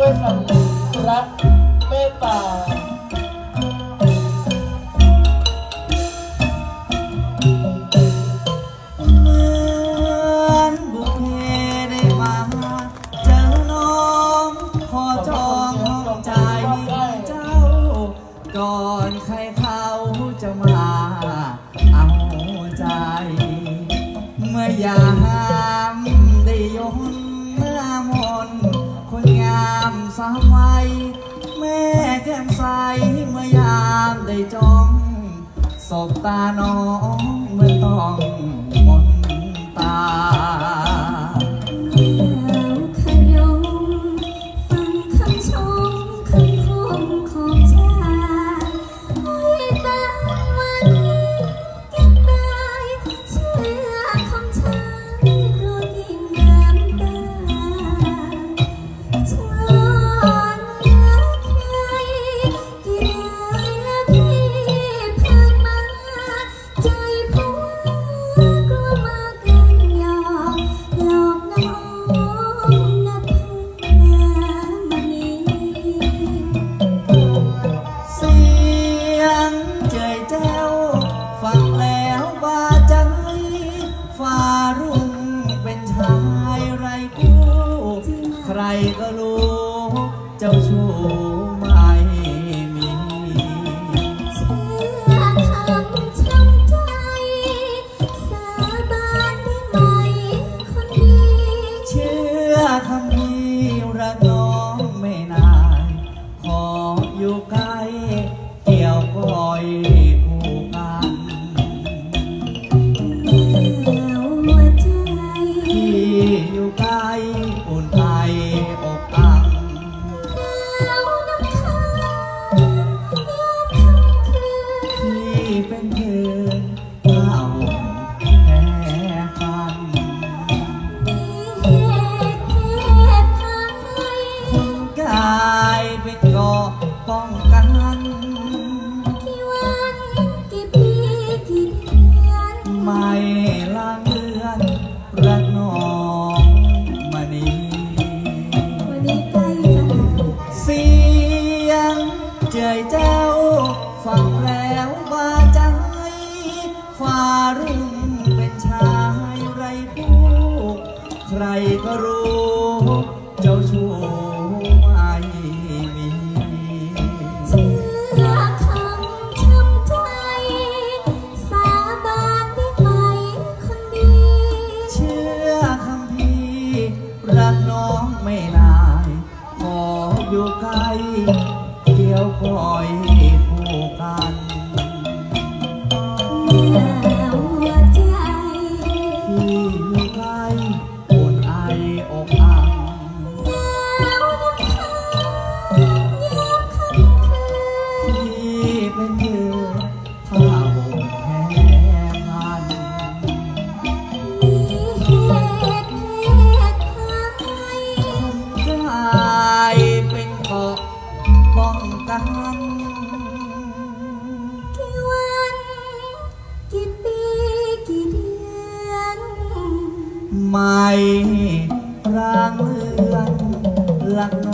ด้วยคำรักเมตตาอนบุพเพได้มาเจอน้องขอจองห้องใจเจ้าก่อนใครเขาจะมา เอาใจ เมื่อยา สาววัยแม่แก้มใสเมื่อยามได้จ้อง สบตาน้องเมื่อต้อง รก็รู้ เจ้าชู้ไม่มี เชื่อคำช้ำใจ สาบานได้ไหมคนดีเชื่อคำนี้รักน้องไม่นาน ขออยู่ใกล้เกี่ยวก้อยผูกกัน แล้วหัวใจ ที่อยู่ใกล้อุ่น วบาใจฟ้ารุ่งเป็นชายไรคู่ใครก็รู้ เจ้าชู้ไม่มีเชื่อคำช้ำใจ สาบานได้ไหมคนดี เชื่อคำพี่รักน้องไม่นายขออยู่ใกล้ ไม่รางเลือนหลัก